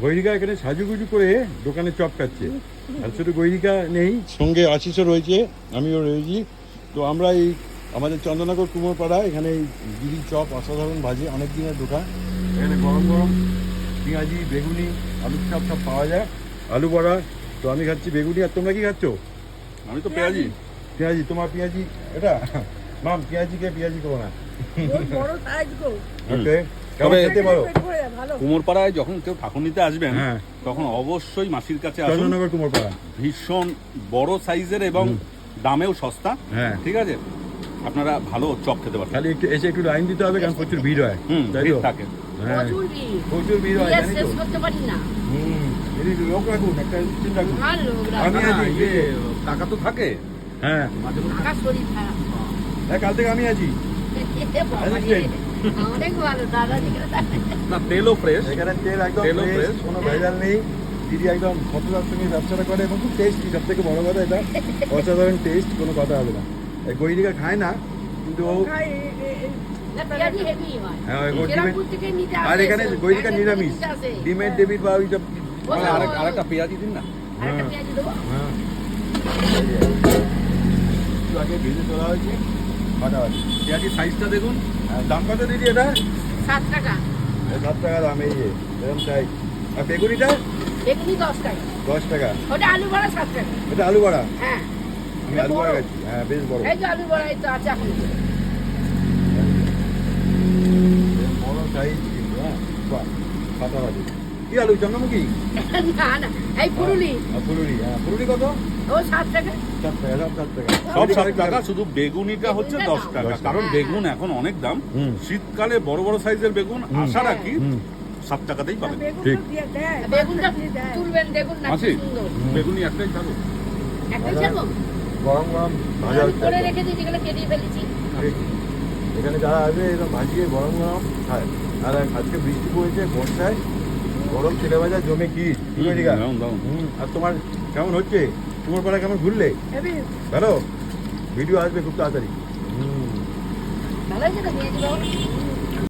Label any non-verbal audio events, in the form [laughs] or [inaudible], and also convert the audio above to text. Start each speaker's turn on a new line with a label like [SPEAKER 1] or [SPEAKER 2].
[SPEAKER 1] গৈরিকা এখানে সাজুগুজু করে দোকানে চপ খাচ্ছে। আর শুধু গৈরিকা নেই। সঙ্গে আশিসও রয়েছে আমিও রয়েছি। তো আমরা এই আমাদের চন্দননগর কুমোরপাড়া এখানে দিদি চপ অসাধারণ ভাজে অনেক দিনের দোকান। এখানে গরম গরম পেঁয়াজি বেগুনি আলু চপ সব পাওয়া যায়। আলু বড়া তো আমি খাচ্ছি বেগুনি। আর তোমরা কি খাচ্ছ?
[SPEAKER 2] আমি তো পেঁয়াজি।
[SPEAKER 1] পেঁয়াজি তোমার পেঁয়াজি এটা? মাম পেঁয়াজি কে পেঁয়াজি করো না।
[SPEAKER 3] ওর বড় সাইজ গো।
[SPEAKER 1] ওকে কেমন
[SPEAKER 2] তবে-
[SPEAKER 1] খেতে পারো?
[SPEAKER 2] কুমোরপাড়ায় যখন কেউ ঠাকুর নিতে আসবেন
[SPEAKER 1] হ্যাঁ।
[SPEAKER 2] তখন অবশ্যই মাসির কাছে আসুন।
[SPEAKER 1] কুমোরপাড়া।
[SPEAKER 2] ভীষণ বড় সাইজের এবং দামেও সস্তা।
[SPEAKER 1] হ্যাঁ।
[SPEAKER 2] ঠিক আছে? আপনারা ভালো চপ খেতে পারবেন।
[SPEAKER 1] খালি একটু এসে একটু লাইন দিতে হবে কারণ প্রচুর ভিড় হয়।
[SPEAKER 2] হুম
[SPEAKER 1] তাই তো?
[SPEAKER 2] থাকে।
[SPEAKER 1] হ্যাঁ।
[SPEAKER 4] প্রচুর ভিড়।
[SPEAKER 1] হয়
[SPEAKER 4] শেষ করতে পারি না।
[SPEAKER 1] লোক রাখুন একটা স্টেশন রাখুন। আমি
[SPEAKER 2] টাকা তো থাকে।
[SPEAKER 1] হ্যাঁ।
[SPEAKER 4] টাকা শরীর খারাপ।
[SPEAKER 1] হ্যাঁ, কাল থেকে আমি আছি।
[SPEAKER 4] বাবা রে, অনেক ভালো দাদা
[SPEAKER 2] না তেলও ফ্রেশ
[SPEAKER 1] এখানে তেল একদম fresh। কোনো ভেজাল নেই। দিদি একদম সততার সঙ্গে ব্যবসাটা করে এবং খুব টেস্টি সব থেকে বড় কথা এটা। অসাধারণ টেস্ট কোনো কথা হবে না। এই গৈরিকা খায় না কিন্তু ও
[SPEAKER 4] হয়
[SPEAKER 1] আর এখানে গৈরিকা নিরামিষ। ডিমের ডেবিট বা ওই
[SPEAKER 2] আরেকটা পেঁয়াজি দিন না।
[SPEAKER 1] হ্যাঁ। হ্যাঁ। আগে ভেজে তোলা হয়েছে। ফাটাফাটি
[SPEAKER 2] পেঁয়াজির সাইজটা দেখুন।
[SPEAKER 1] দাম কত দিদি এটা?
[SPEAKER 4] সাত টাকা।
[SPEAKER 1] সাত টাকা দাম এই যে এরকম আর বেগুনিটা?
[SPEAKER 4] বেগুনি দশ টাকা।
[SPEAKER 1] দশ টাকা।
[SPEAKER 4] ওটা আলু বড়া সাত টাকা।
[SPEAKER 1] এটা আলু বড়া?
[SPEAKER 4] হ্যাঁ।
[SPEAKER 1] আমি আলু বড়া খাচ্ছি। হ্যাঁ বেশ বড়।
[SPEAKER 4] এই যে আলু বড়া এই তো আছে এখন
[SPEAKER 1] বেশ বড় সাইজ কিন্তু হ্যাঁ বাহ ফাটাফাটি কি আলু চন্দ্রমুখী? [laughs]
[SPEAKER 4] না না এই পুরুলি।
[SPEAKER 1] ফুলুরি হ্যাঁ ফুলুরি কত?
[SPEAKER 4] ও সাত টাকা।
[SPEAKER 1] সব সাত টাকা।
[SPEAKER 2] সব সাত টাকা শুধু বেগুনিটা হচ্ছে দশ টাকা। কারণ বেগুন এখন অনেক দাম। শীতকালে বড় বড় সাইজের বেগুন আশা রাখি সাত টাকাতেই পাবেন।
[SPEAKER 3] বেগুন
[SPEAKER 1] ঠিক।
[SPEAKER 4] বেগুনটা। তুলবেন না সুন্দর।
[SPEAKER 2] একটাই থাকো
[SPEAKER 4] একটা যাব
[SPEAKER 1] গরম গরম ভাজা
[SPEAKER 4] করে রেখে দিই যেগুলো কেটে ফেলেছি।
[SPEAKER 1] এখানে যারা আসবে এরকম ভাজিয়ে গরম গরম খায়। আর আজকে বৃষ্টি পড়েছে বর্ষায়। গরম ছেলে বাজার জমে কি? আর তোমার কেমন হচ্ছে? তোমার পাড়া কেমন ঘুরলে? ভালো? ভিডিও আসবে খুব তাড়াতাড়ি।